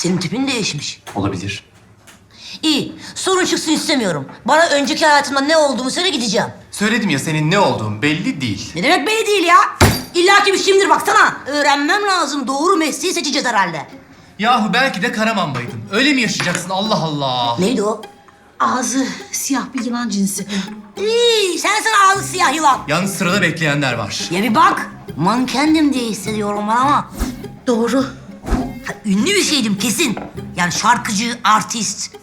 Senin tipin değişmiş. Olabilir. İyi, sorun çıksın istemiyorum. Bana önceki hayatımda ne olduğumu söyle gideceğim. Söyledim ya senin ne olduğun belli değil. Ne demek belli değil ya? İlla ki bir şeyimdir baksana. Öğrenmem lazım. Doğru mesleği seçeceğiz herhalde. Yahu belki de Karaman'daydın. Öyle mi yaşayacaksın Allah Allah? Neydi o? Ağzı siyah bir yılan cinsi. İyi, sensin ağzı siyah yılan. Yalnız sırada bekleyenler var. Ya bir bak. Mankendim diye hissediyorum ben ama. Doğru. Ha, ünlü bir şeydim kesin. Yani şarkıcı, artist.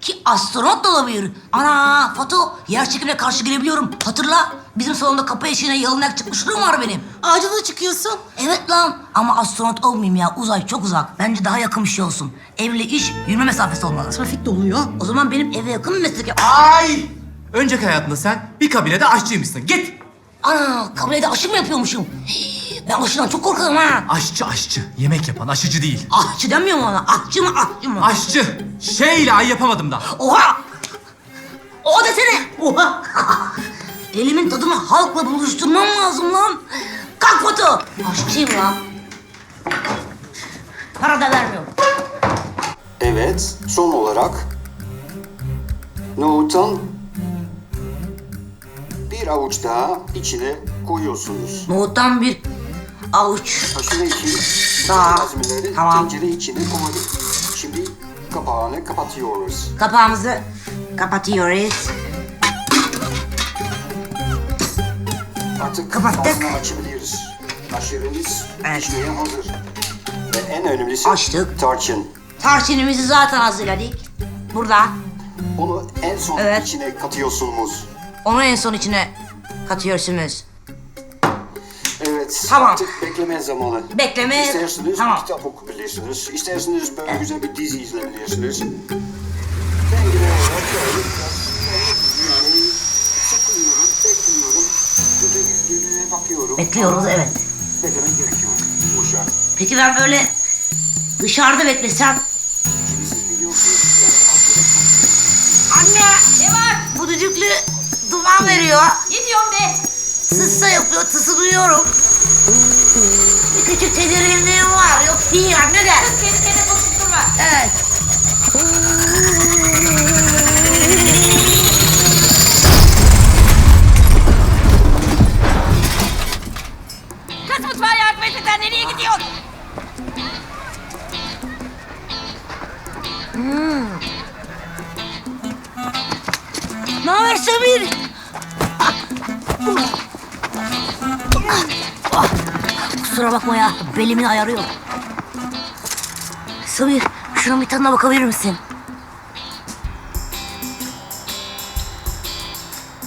Ki astronot da olabilir. Ana Fato, yer çekimine karşı girebiliyorum. Hatırla, bizim salonda kapı eşiğine yalın ayak çıkmışlığım var benim. Ağaca da çıkıyorsun. Evet lan ama astronot olmayayım ya. Uzay çok uzak. Bence daha yakın bir şey olsun. Evle iş yürüme mesafesi olmalı. Trafik doluyor. O zaman benim eve yakın bir meslek. Ay! Önceki hayatında sen bir kabinede aşçıymışsın. Git! Ana kabinede aşı mı yapıyormuşum? Hii, Ben aşıdan çok korkarım ha. Aşçı aşçı. Yemek yapan aşıcı değil. Ahçı demiyor mu ona? Ahçı mı ahçı mı? Aşçı. Şeyle ay yapamadım da. Oha! O desene! Oha! Elimin tadını halkla buluşturmam lazım lan. Kalk Batu! Aşçıyım lan. Para da vermiyorum. Evet, son olarak nohuttan bir avuç daha içine koyuyorsunuz. Nohuttan bir avuç. Fasulye için Daha, malzemeleri tamam. tencere içine koyduk. Şimdi kapağını kapatıyoruz. Kapağımızı kapatıyoruz. Artık Kapattık. açabiliriz. Aşırımız Evet. pişmeye hazır. Ve en önemlisi Açtık. tarçın. Tarçınımızı zaten hazırladık. Burada. Onu en son Evet. içine katıyorsunuz. Onu en son içine katıyorsunuz. Evet, Tamam. artık bekleme zamanı. Bekleme- İsterseniz Tamam. kitap okuyabilirsiniz. İsterseniz böyle güzel bir dizi izleyebilirsiniz. Ben genel olarak böyle biraz yani sıkılıyorum, bekliyorum. Bakıyorum. Bekliyoruz evet. Beklemek gerekiyor. Boşa. Peki ben böyle dışarıda beklesem? Anne! Ne var? Bu düdüklü duman veriyor. Ne diyorsun be? Sızsa yapıyor, tısırıyorum. Bir küçük tedirginliğim var. Yok değil anne de. Kendi kendine konuşup durma. Evet. Kız mutfağa yardım et sen nereye gidiyorsun? Ne haber Samir? Ah, Kusura bakma ya, belimin ayarı yok. Samir, şunun bir tadına bakabilir misin?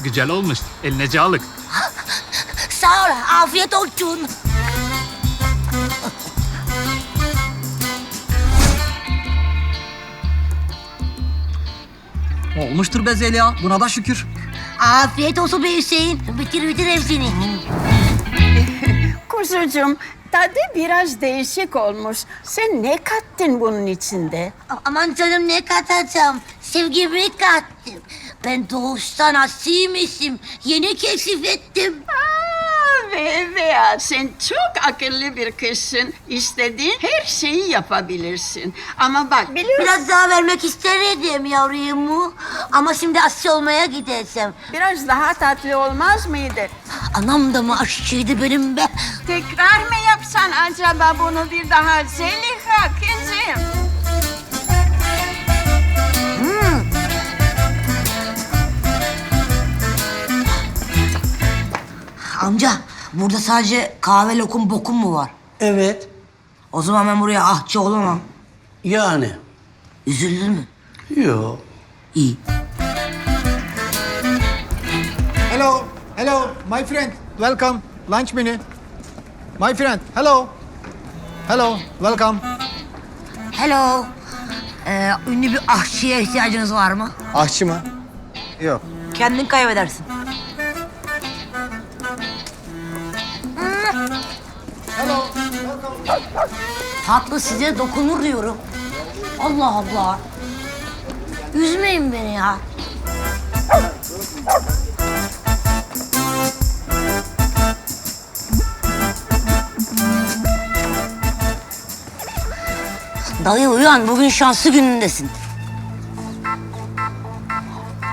Güzel olmuş. Eline sağlık. Sağ ol, afiyet olsun. Olmuştur be Zeliha. Buna da şükür. Afiyet olsun be Hüseyin. Bitir bitir hepsini. Kuzucuğum, tadı biraz değişik olmuş. Sen ne kattın bunun içinde? Aman canım ne katacağım? Sevgimi kattım. Ben doğuştan asiymişim. Yeni keşif ettim. Aa, ve veya sen çok akıllı bir kızsın. İstediğin her şeyi yapabilirsin. Ama bak biliyorsun Biraz daha vermek isterdim yavrumu. Ama şimdi aşçı olmaya gideceğim. biraz daha tatlı olmaz mıydı? Anam da mı aşçıydı benim be? Tekrar mı yapsan acaba bunu bir daha Zeliha kızım? Amca burada sadece kahve lokum bokum mu var? Evet. O zaman ben buraya ahçı olamam. Yani. Üzüldün mü? Yok. İyi. Hello, hello, my friend. Welcome. Lunch menu. My friend, hello. Hello, welcome. Hello. Ee, ünlü bir aşçıya ihtiyacınız var mı? Aşçı mı? Yok. Kendin kaybedersin. Hello, welcome. Tatlı size dokunur diyorum. Allah Allah. Üzmeyin beni ya. Dayı uyan bugün şanslı günündesin.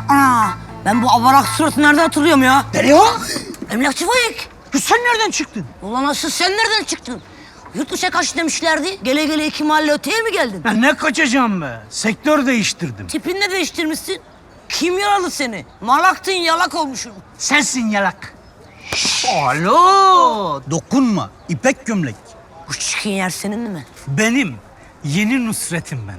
Ana ben bu abarak suratı nereden hatırlıyorum ya? Deli o. Emlakçı Faik. Sen nereden çıktın? Ulan asıl sen nereden çıktın? Yurt dışına kaç demişlerdi? Gele gele iki mahalle öteye mi geldin? Ya ne kaçacağım be? Sektör değiştirdim. Tipini de değiştirmişsin. Kim yaralı seni? Malaktın yalak olmuşsun. Sensin yalak. Alo! Dokunma. İpek gömlek. Bu çirkin yer senin değil mi? Benim. Yeni Nusret'im ben.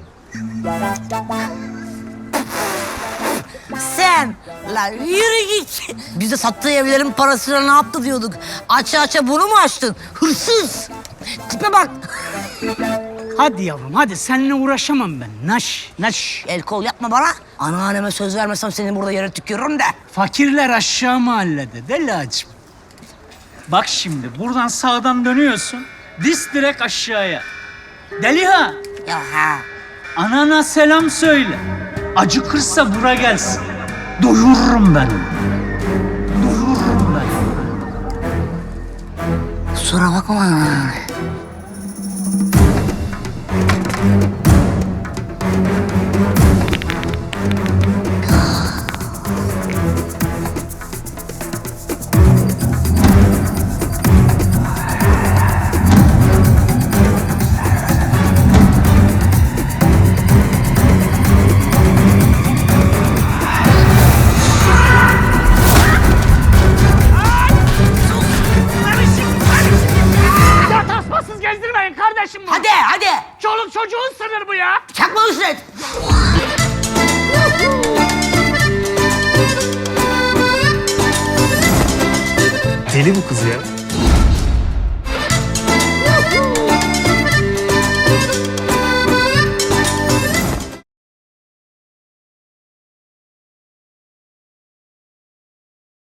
Sen lan yürü git. Biz de sattığı evlerin parasıyla ne yaptı diyorduk. Aça aça bunu mu açtın? Hırsız. Tipe bak. Hadi yavrum hadi seninle uğraşamam ben. Naş, naş. El kol yapma bana. Anneanneme söz vermesem seni burada yere tükürürüm de. Fakirler aşağı mahallede deli acım. Bak şimdi buradan sağdan dönüyorsun. Diz direkt aşağıya. Deliha Ya ha. anana selam söyle. Acıkırsa bura gelsin. Doyururum ben. Doyururum ben. Kusura bakma. kardeşim bu. Hadi hadi. Çoluk çocuğun sınır bu ya. Çakma üstüne. Deli bu kız ya.